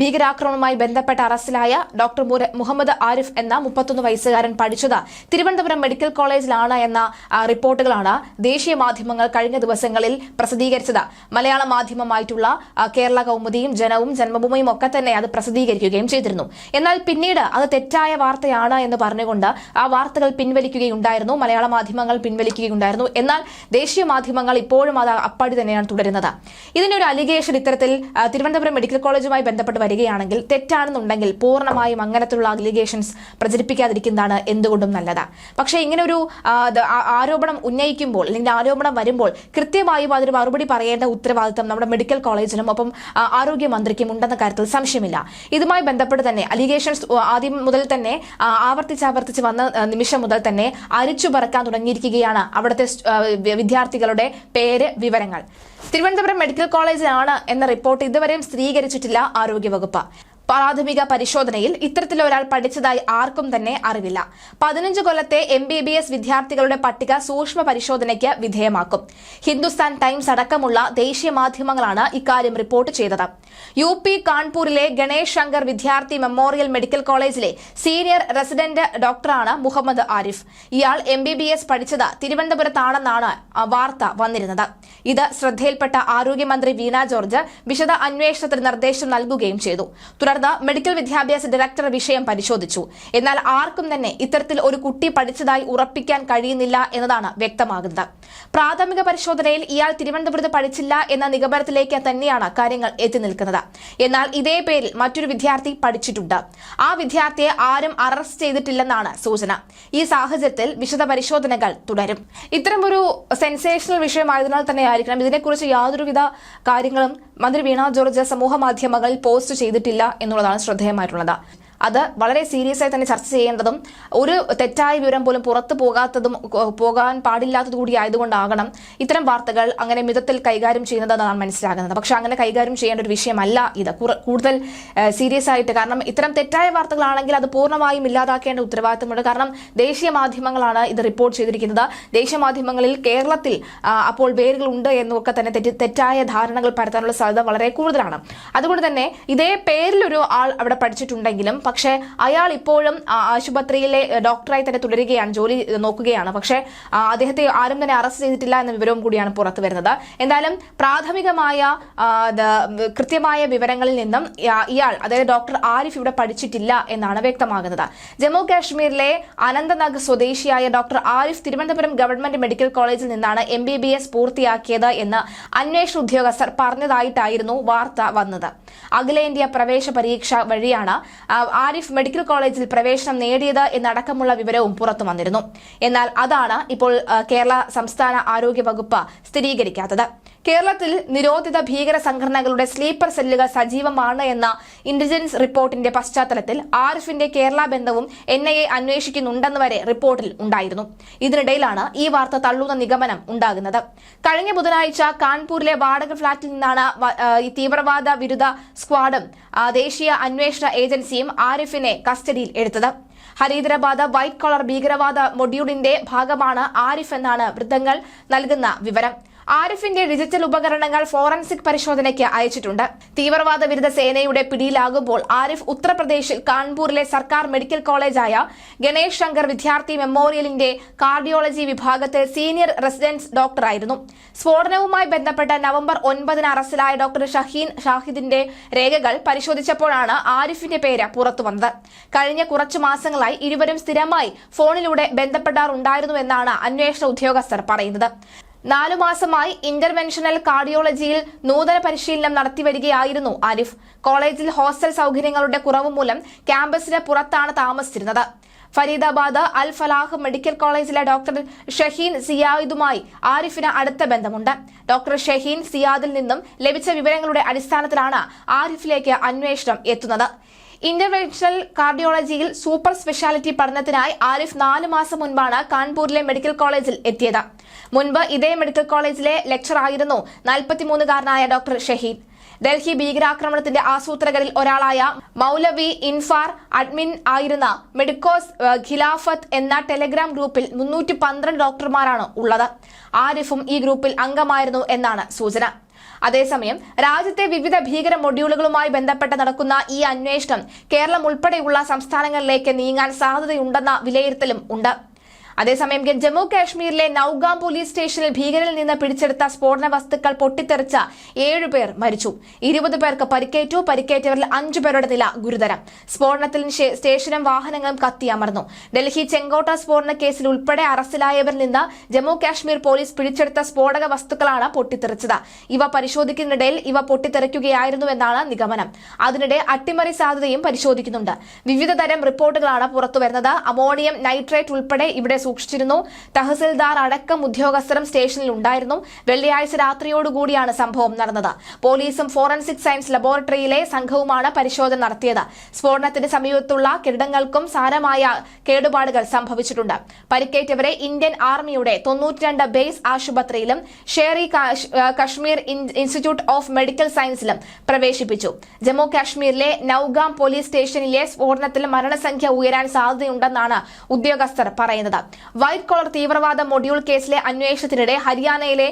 ഭീകരാക്രമണവുമായി ബന്ധപ്പെട്ട അറസ്റ്റിലായ ഡോക്ടർ മുഹമ്മദ് ആരിഫ് എന്ന മുപ്പത്തൊന്ന് വയസ്സുകാരൻ പഠിച്ചത് തിരുവനന്തപുരം മെഡിക്കൽ കോളേജിലാണ് എന്ന റിപ്പോർട്ടുകളാണ് ദേശീയ മാധ്യമങ്ങൾ കഴിഞ്ഞ ദിവസങ്ങളിൽ പ്രസിദ്ധീകരിച്ചത്. മലയാള മാധ്യമമായിട്ടുള്ള കേരള കൗമുദിയും ജനവും ജന്മഭൂമിയും ഒക്കെ തന്നെ അത് പ്രസിദ്ധീകരിക്കുകയും ചെയ്തിരുന്നു. എന്നാൽ പിന്നീട് അത് തെറ്റായ വാർത്തയാണ് എന്ന് പറഞ്ഞുകൊണ്ട് ആ വാർത്തകൾ പിൻവലിക്കുകയുണ്ടായിരുന്നു മലയാള മാധ്യമങ്ങൾ പിൻവലിക്കുകയുണ്ടായിരുന്നു. എന്നാൽ ദേശീയ മാധ്യമങ്ങൾ ഇപ്പോഴും അത് അപ്പാടി തന്നെയാണ് തുടരുന്നത്. ഇതിനൊരു അലിഗേഷൻ ഇത്തരത്തിൽ തിരുവനന്തപുരം മെഡിക്കൽ കോളേജുമായി ബന്ധപ്പെട്ട് വരികയാണെങ്കിൽ തെറ്റാണെന്നുണ്ടെങ്കിൽ പൂർണമായും അങ്ങനത്തുള്ള അലിഗേഷൻസ് പ്രചരിപ്പിക്കാതിരിക്കുന്നതാണ് എന്തുകൊണ്ടും നല്ലത്. പക്ഷേ ഇങ്ങനെ ഒരു ആരോപണം ഉന്നയിക്കുമ്പോൾ അല്ലെങ്കിൽ ആരോപണം വരുമ്പോൾ കൃത്യമായും അതിന് മറുപടി പറയേണ്ട ഉത്തരവാദിത്തം നമ്മുടെ മെഡിക്കൽ കോളേജിനും ഒപ്പം ആരോഗ്യമന്ത്രിക്കും ഉണ്ടെന്ന കാര്യത്തിൽ സംശയമില്ല. ഇതുമായി ബന്ധപ്പെട്ട് തന്നെ അലിഗേഷൻസ് ആദ്യം മുതൽ തന്നെ ആവർത്തിച്ചാവർത്തിച്ച് ആവർത്തിച്ച് വന്ന നിമിഷം മുതൽ തന്നെ അരിച്ചു പറക്കാൻ തുടങ്ങിയിരിക്കുകയാണ് അവിടുത്തെ വിദ്യാർത്ഥികളുടെ പേര് വിവരങ്ങൾ. തിരുവനന്തപുരം മെഡിക്കൽ കോളേജിലാണ് എന്ന റിപ്പോർട്ട് ഇതുവരെയും സ്ഥിരീകരിച്ചിട്ടില്ല ആരോഗ്യവകുപ്പ്. പ്രാഥമിക പരിശോധനയിൽ ഇത്തരത്തിലൊരാൾ പഠിച്ചതായി ആർക്കും തന്നെ അറിവില്ല. പതിനഞ്ച് കൊല്ലത്തെ എം ബി ബി എസ് വിദ്യാർത്ഥികളുടെ പട്ടിക സൂക്ഷ്മ പരിശോധനയ്ക്ക് വിധേയമാക്കും. ഹിന്ദുസ്ഥാൻ ടൈംസ് അടക്കമുള്ള ദേശീയ മാധ്യമങ്ങളാണ് ഇക്കാര്യം റിപ്പോർട്ട് ചെയ്തത്. യു പി കാൺപൂരിലെ ഗണേഷ് ശങ്കർ വിദ്യാർത്ഥി മെമ്മോറിയൽ മെഡിക്കൽ കോളേജിലെ സീനിയർ റെസിഡന്റ് ഡോക്ടറാണ് മുഹമ്മദ് ആരിഫ്. ഇയാൾ എം ബി ബി എസ് പഠിച്ചത് തിരുവനന്തപുരത്താണെന്നാണ് വാർത്ത വന്നിരുന്നത്. ഇത് ശ്രദ്ധയിൽപ്പെട്ട ആരോഗ്യമന്ത്രി വീണ ജോർജ് വിശദ അന്വേഷണത്തിന് നിർദ്ദേശം നൽകുകയും ചെയ്തു. തുടർന്ന് മെഡിക്കൽ വിദ്യാഭ്യാസ ഡയറക്ടർ വിഷയം പരിശോധിച്ചു. എന്നാൽ ആർക്കും തന്നെ ഇത്തരത്തിൽ ഒരു കുട്ടി പഠിച്ചതായി ഉറപ്പിക്കാൻ കഴിയുന്നില്ല എന്നതാണ് വ്യക്തമാകുന്നത്. പ്രാഥമിക പരിശോധനയിൽ ഇയാൾ തിരുവനന്തപുരത്ത് പഠിച്ചില്ല എന്ന നിഗമനത്തിലേക്ക് തന്നെയാണ് കാര്യങ്ങൾ എത്തി നിൽക്കുന്നത്. എന്നാൽ ഇതേ പേരിൽ മറ്റൊരു വിദ്യാർത്ഥി പഠിച്ചിട്ടുണ്ട്. ആ വിദ്യാർത്ഥിയെ ആരും അറസ്റ്റ് ചെയ്തിട്ടില്ലെന്നാണ് സൂചന. ഈ സാഹചര്യത്തിൽ വിശദ പരിശോധനകൾ തുടരും. ഇത്തരമൊരു സെൻസേഷണൽ വിഷയമായതിനാൽ തന്നെ ആയിരിക്കണം ഇതിനെക്കുറിച്ച് യാതൊരുവിധ കാര്യങ്ങളും മന്ത്രി വീണ ജോർജ് സമൂഹ മാധ്യമങ്ങളിൽ പോസ്റ്റ് ചെയ്തിട്ടില്ല എന്നുള്ളതാണ് ശ്രദ്ധേയമായിട്ടുള്ളത്. അത് വളരെ സീരിയസ് ആയി തന്നെ ചർച്ച ചെയ്യേണ്ടതും ഒരു തെറ്റായ വിവരം പോലും പുറത്തു പോകാത്തതും പോകാൻ പാടില്ലാത്തത് കൂടി ആയതുകൊണ്ടാകണം ഇത്തരം വാർത്തകൾ അങ്ങനെ മിതത്തിൽ കൈകാര്യം ചെയ്യുന്നതെന്നാണ് മനസ്സിലാകുന്നത്. പക്ഷെ അങ്ങനെ കൈകാര്യം ചെയ്യേണ്ട ഒരു വിഷയമല്ല ഇത്. കൂടുതൽ സീരിയസ് ആയിട്ട് കാരണം ഇത്തരം തെറ്റായ വാർത്തകളാണെങ്കിൽ അത് പൂർണമായും ഇല്ലാതാക്കേണ്ട ഉത്തരവാദിത്തമുണ്ട്. കാരണം ദേശീയ മാധ്യമങ്ങളാണ് ഇത് റിപ്പോർട്ട് ചെയ്തിരിക്കുന്നത്. ദേശീയ മാധ്യമങ്ങളിൽ കേരളത്തിൽ അപ്പോൾ വേരുകൾ ഉണ്ട് എന്നൊക്കെ തന്നെ തെറ്റ് തെറ്റായ ധാരണകൾ പരത്താനുള്ള സാധ്യത വളരെ കൂടുതലാണ്. അതുകൊണ്ട് തന്നെ ഇതേ പേരിലൊരു ആൾ അവിടെ പഠിച്ചിട്ടുണ്ടെങ്കിലും പക്ഷേ അയാൾ ഇപ്പോഴും ആശുപത്രിയിലെ ഡോക്ടറായി തന്നെ തുടരുകയാണ് ജോലി നോക്കുകയാണ്. പക്ഷേ അദ്ദേഹത്തെ ആരും തന്നെ അറസ്റ്റ് ചെയ്തിട്ടില്ല എന്ന വിവരവും കൂടിയാണ് പുറത്തു വരുന്നത്. എന്തായാലും പ്രാഥമികമായ കൃത്യമായ വിവരങ്ങളിൽ നിന്നും ഇയാൾ അതായത് ഡോക്ടർ ആരിഫ് ഇവിടെ പഠിച്ചിട്ടില്ല എന്നാണ് വ്യക്തമാകുന്നത്. ജമ്മു കാശ്മീരിലെ അനന്തനാഗ് സ്വദേശിയായ doctor Arif Thiruvananthapuram government medical കോളേജിൽ നിന്നാണ് എം ബി ബി എസ് പൂർത്തിയാക്കിയത് എന്ന് അന്വേഷണ ഉദ്യോഗസ്ഥർ പറഞ്ഞതായിട്ടായിരുന്നു വാർത്ത വന്നത്. അഖിലേന്ത്യാ പ്രവേശ പരീക്ഷ വഴിയാണ് ആരിഫ് മെഡിക്കൽ കോളേജിൽ പ്രവേശനം നേടിയത് എന്നടക്കമുള്ള വിവരവും പുറത്തു വന്നിരുന്നു. എന്നാൽ അതാണ് ഇപ്പോൾ കേരള സംസ്ഥാന ആരോഗ്യ വകുപ്പ് സ്ഥിരീകരിക്കാത്തത്. കേരളത്തിൽ നിരോധിത ഭീകര സംഘടനകളുടെ സ്ലീപ്പർ സെല്ലുകൾ സജീവമാണ് എന്ന ഇന്റലിജൻസ് റിപ്പോർട്ടിന്റെ പശ്ചാത്തലത്തിൽ ആരിഫിന്റെ കേരള ബന്ധവും എൻ ഐ എ അന്വേഷിക്കുന്നുണ്ടെന്ന് വരെ റിപ്പോർട്ടിൽ ഉണ്ടായിരുന്നു. ഇതിനിടയിലാണ് ഈ വാർത്ത തള്ളുന്ന നിഗമനം ഉണ്ടാകുന്നത്. കഴിഞ്ഞ ബുധനാഴ്ച കാൺപൂരിലെ വാടക ഫ്ളാറ്റിൽ നിന്നാണ് തീവ്രവാദ വിരുദ്ധ സ്ക്വാഡും ദേശീയ അന്വേഷണ ഏജൻസിയും ആരിഫിനെ കസ്റ്റഡിയിൽ എടുത്തത്. ഹരീദരാബാദ് വൈറ്റ് കോളർ ഭീകരവാദ മൊഡ്യൂളിന്റെ ഭാഗമാണ് ആരിഫ് എന്നാണ് വൃദ്ധങ്ങൾ നൽകുന്ന വിവരം. ആരിഫിന്റെ ഡിജിറ്റൽ ഉപകരണങ്ങൾ ഫോറൻസിക് പരിശോധനയ്ക്ക് അയച്ചിട്ടുണ്ട്. തീവ്രവാദ വിരുദ്ധ സേനയുടെ പിടിയിലാകുമ്പോൾ ആരിഫ് ഉത്തർപ്രദേശിൽ കാൺപൂരിലെ സർക്കാർ മെഡിക്കൽ കോളേജായ ഗണേഷ് ശങ്കർ വിദ്യാർത്ഥി മെമ്മോറിയലിന്റെ കാർഡിയോളജി വിഭാഗത്തിൽ സീനിയർ റെസിഡൻസ് ഡോക്ടറായിരുന്നു. സ്ഫോടനവുമായി ബന്ധപ്പെട്ട നവംബർ ഒൻപതിന് അറസ്റ്റിലായ ഡോക്ടർ ഷഹീൻ ഷാഹിദിന്റെ രേഖകൾ പരിശോധിച്ചപ്പോഴാണ് ആരിഫിന്റെ പേര് പുറത്തുവന്നത്. കഴിഞ്ഞ കുറച്ചു മാസങ്ങളായി ഇരുവരും സ്ഥിരമായി ഫോണിലൂടെ ബന്ധപ്പെടാറുണ്ടായിരുന്നുവെന്നാണ് അന്വേഷണ ഉദ്യോഗസ്ഥർ പറയുന്നത്. നാലു മാസമായി ഇന്റർവെൻഷണൽ കാർഡിയോളജിയിൽ നൂതന പരിശീലനം നടത്തിവരികയായിരുന്നു ആരിഫ്. കോളേജിൽ ഹോസ്റ്റൽ സൗകര്യങ്ങളുടെ കുറവ് മൂലം ക്യാമ്പസിന് പുറത്താണ് താമസിച്ചിരുന്നത്. ഫരീദാബാദ് അൽ ഫലാഹ് മെഡിക്കൽ കോളേജിലെ ഡോക്ടർ ഷഹീൻ സിയാദുമായി ആരിഫിന് അടുത്ത ബന്ധമുണ്ട്. ഡോക്ടർ ഷഹീൻ സിയാദിൽ നിന്നും ലഭിച്ച വിവരങ്ങളുടെ അടിസ്ഥാനത്തിലാണ് ആരിഫിലേക്ക് അന്വേഷണം എത്തുന്നത്. ഇന്റർവെൻഷണൽ കാർഡിയോളജിയിൽ സൂപ്പർ സ്പെഷ്യാലിറ്റി പഠനത്തിനായി ആരിഫ് നാല് മാസം മുൻപാണ് കാൺപൂരിലെ മെഡിക്കൽ കോളേജിൽ എത്തിയത്. മുൻപ് ഇതേ മെഡിക്കൽ കോളേജിലെ ലെക്ചറായിരുന്നു നാൽപ്പത്തിമൂന്നുകാരനായ ഡോക്ടർ ഷഹീൻ ഡൽഹി ഭീകരാക്രമണത്തിന്റെ ആസൂത്രകരിൽ ഒരാളായ മൗലവി ഇൻഫാർ അഡ്മിൻ ആയിരുന്ന മെഡിക്കോസ് ഖിലാഫത്ത് എന്ന ടെലഗ്രാം ഗ്രൂപ്പിൽ മുന്നൂറ്റി പന്ത്രണ്ട് ഡോക്ടർമാരാണ് ഉള്ളത്. ആരിഫും ഈ ഗ്രൂപ്പിൽ അംഗമായിരുന്നു എന്നാണ് സൂചന. അതേസമയം രാജ്യത്തെ വിവിധ ഭീകര മൊഡ്യൂളുകളുമായി ബന്ധപ്പെട്ട് നടക്കുന്ന ഈ അന്വേഷണം കേരളം ഉൾപ്പെടെയുള്ള സംസ്ഥാനങ്ങളിലേക്ക് നീങ്ങാൻ സാധ്യതയുണ്ടെന്ന വിലയിരുത്തലും ഉണ്ട്. അതേസമയം ജമ്മു കാശ്മീരിലെ നൌഗാം പോലീസ് സ്റ്റേഷനിൽ ഭീകരരിൽ നിന്ന് പിടിച്ചെടുത്ത സ്ഫോടന വസ്തുക്കൾ പൊട്ടിത്തെറിച്ച ഏഴുപേർ മരിച്ചു. ഇരുപത് പേർക്ക് പരിക്കേറ്റു. പരിക്കേറ്റവരിൽ അഞ്ചു പേരുടെ നില ഗുരുതരം. സ്ഫോടനത്തിന് സ്റ്റേഷനും വാഹനങ്ങളും കത്തിയമർന്നു ഡൽഹി ചെങ്കോട്ട സ്ഫോടന കേസിൽ ഉൾപ്പെടെ അറസ്റ്റിലായവരിൽ നിന്ന് ജമ്മു കാശ്മീർ പോലീസ് പിടിച്ചെടുത്ത സ്ഫോടക വസ്തുക്കളാണ് പൊട്ടിത്തെറിച്ചത്. ഇവ പരിശോധിക്കുന്നതിനിടയിൽ ഇവ പൊട്ടിത്തെറിക്കുകയായിരുന്നുവെന്നാണ് നിഗമനം. അതിനിടെ അട്ടിമറി സാധ്യതയും പരിശോധിക്കുന്നുണ്ട്. വിവിധ തരം റിപ്പോർട്ടുകളാണ് പുറത്തുവരുന്നത്. അമോണിയം നൈട്രേറ്റ് ഉൾപ്പെടെ ഇവിടെ സൂക്ഷിച്ചിരുന്നു. തഹസിൽദാർ അടക്കം ഉദ്യോഗസ്ഥരും സ്റ്റേഷനിൽ ഉണ്ടായിരുന്നു വെള്ളിയാഴ്ച രാത്രിയോടുകൂടിയാണ് സംഭവം നടന്നത്. പോലീസും ഫോറൻസിക് സയൻസ് ലബോറട്ടറിയിലെ സംഘവുമാണ് പരിശോധന നടത്തിയത്. സ്ഫോടനത്തിന് സമീപത്തുള്ള കെട്ടിടങ്ങൾക്കും സാരമായ കേടുപാടുകൾ സംഭവിച്ചിട്ടുണ്ട്. പരിക്കേറ്റവരെ ഇന്ത്യൻ ആർമിയുടെ തൊണ്ണൂറ്റിരണ്ട് ബേസ് ആശുപത്രിയിലും Sheri Kashmir institute of medical സയൻസിലും പ്രവേശിപ്പിച്ചു. ജമ്മു കാശ്മീരിലെ നൌഗാം പോലീസ് സ്റ്റേഷനിലെ സ്ഫോടനത്തിൽ മരണസംഖ്യ ഉയരാൻ സാധ്യതയുണ്ടെന്നാണ് ഉദ്യോഗസ്ഥർ പറയുന്നത്. വൈറ്റ് കോളർ തീവ്രവാദ മൊഡ്യൂൾ കേസിലെ അന്വേഷണത്തിനിടെ ഹരിയാനയിലെ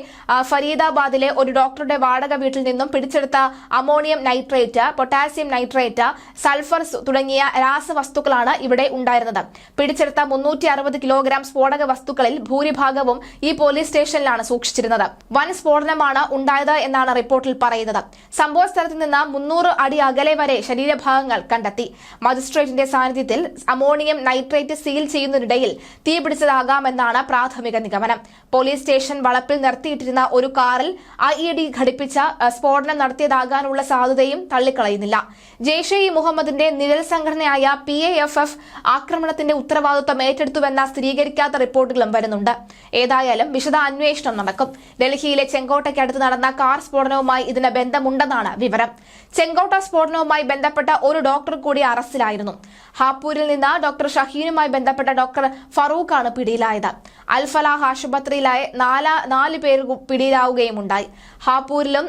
ഫരീദാബാദിലെ ഒരു ഡോക്ടറുടെ വാടക വീട്ടിൽ നിന്നും പിടിച്ചെടുത്ത ammonium nitrate potassium nitrate sulphur തുടങ്ങിയ രാസവസ്തുക്കളാണ് ഇവിടെ ഉണ്ടായിരുന്നത്. പിടിച്ചെടുത്ത മുന്നൂറ്റി അറുപത് കിലോഗ്രാം സ്ഫോടക വസ്തുക്കളിൽ ഭൂരിഭാഗവും ഈ പോലീസ് സ്റ്റേഷനിലാണ് സൂക്ഷിച്ചിരുന്നത്. വൻ സ്ഫോടനമാണ് ഉണ്ടായത് എന്നാണ് റിപ്പോർട്ടിൽ പറയുന്നത്. സംഭവ സ്ഥലത്ത് നിന്ന് മുന്നൂറ് അടി അകലെ വരെ ശരീരഭാഗങ്ങൾ കണ്ടെത്തി. മജിസ്ട്രേറ്റിന്റെ സാന്നിധ്യത്തിൽ അമോണിയം നൈട്രേറ്റ് സീൽ ചെയ്യുന്നതിനിടയിൽ തീ പിടിച്ചതാകാമെന്നാണ് പ്രാഥമിക നിഗമനം. പോലീസ് സ്റ്റേഷൻ വളപ്പിൽ നിർത്തിയിട്ടിരുന്ന ഒരു കാറിൽ ഐ ഇ ഡി ഘടിപ്പിച്ച സ്ഫോടനം നടത്തിയതാകാനുള്ള സാധ്യതയും തള്ളിക്കളയുന്നില്ല. ജെയ്ഷെ ഇ മുഹമ്മദിന്റെ നിഴൽ സംഘടനയായ പി എ എഫ് എഫ് ആക്രമണത്തിന്റെ ഉത്തരവാദിത്വം ഏറ്റെടുത്തുവെന്ന സ്ഥിരീകരിക്കാത്ത റിപ്പോർട്ടുകളും വരുന്നുണ്ട്. ഏതായാലും വിശദ അന്വേഷണം നടക്കും. ഡൽഹിയിലെ ചെങ്കോട്ടയ്ക്കടുത്ത് നടന്ന കാർ സ്ഫോടനവുമായി ഇതിന് ബന്ധമുണ്ടെന്നാണ് വിവരം. ചെങ്കോട്ട സ്ഫോടനവുമായി ബന്ധപ്പെട്ട ഒരു ഡോക്ടർ കൂടി അറസ്റ്റിലായിരുന്നു. ഹാപ്പൂരിൽ നിന്ന് ഡോക്ടർ ഷഹീനുമായി ബന്ധപ്പെട്ട ഡോക്ടർ ഫറൂഖാണ് പിടിയിലായത്. അൽ ആശുപത്രിയിലായ നാല് നാല് പേർ പിടിയിലാവുകയും ഉണ്ടായി ഹാപ്പൂരിലും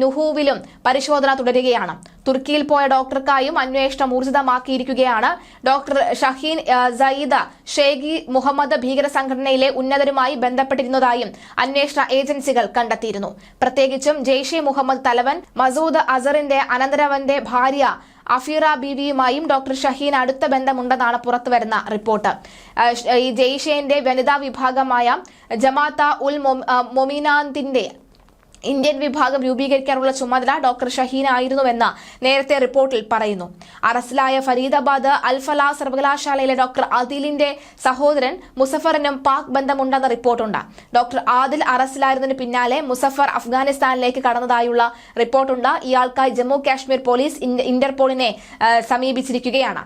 നുഹുവിലും പരിശോധന തുടരുകയാണ്. തുർക്കിയിൽ പോയ ഡോക്ടർക്കായും അന്വേഷണം ഊർജിതമാക്കിയിരിക്കുകയാണ്. ഡോക്ടർ ഷഹീൻ സയ്യിദ് ഷേഖി മുഹമ്മദ് ഭീകര സംഘടനയിലെ ഉന്നതരുമായി ബന്ധപ്പെട്ടിരുന്നതായും അന്വേഷണ ഏജൻസികൾ കണ്ടെത്തിയിരുന്നു. പ്രത്യേകിച്ചും ജെയ്ഷെ മുഹമ്മദ് തലവൻ മസൂദ് അസറിന്റെ അനന്തരവന്റെ ഭാര്യ അഫീറ ബീവിയുമായും ഡോക്ടർ ഷഹീൻ അടുത്ത ബന്ധമുണ്ടെന്നാണ് പുറത്തുവരുന്ന റിപ്പോർട്ട്. ഈ ജെയ്ഷെന്റെ വനിതാ വിഭാഗമായ ജമാത്ത ഉൽ മൊമിനാന്തിന്റെ ഇന്ത്യൻ വിഭാഗം രൂപീകരിക്കാനുള്ള ചുമതല ഡോക്ടർ ഷഹീൻ ആയിരുന്നുവെന്ന് നേരത്തെ റിപ്പോർട്ടിൽ പറയുന്നു. അറസ്റ്റിലായ ഫരീദാബാദ് അൽഫല സർവകലാശാലയിലെ ഡോക്ടർ ആദിലിന്റെ സഹോദരൻ മുസഫറിനും പാക് ബന്ധമുണ്ടെന്ന റിപ്പോർട്ടുണ്ട്. ഡോക്ടർ ആദിൽ അറസ്റ്റിലായതിനു പിന്നാലെ മുസഫർ അഫ്ഗാനിസ്ഥാനിലേക്ക് കടന്നതായുള്ള റിപ്പോർട്ടുണ്ട്. ഇയാൾക്കായി ജമ്മു കാശ്മീർ പോലീസ് ഇന്റർപോളിനെ സമീപിച്ചിരിക്കുകയാണ്.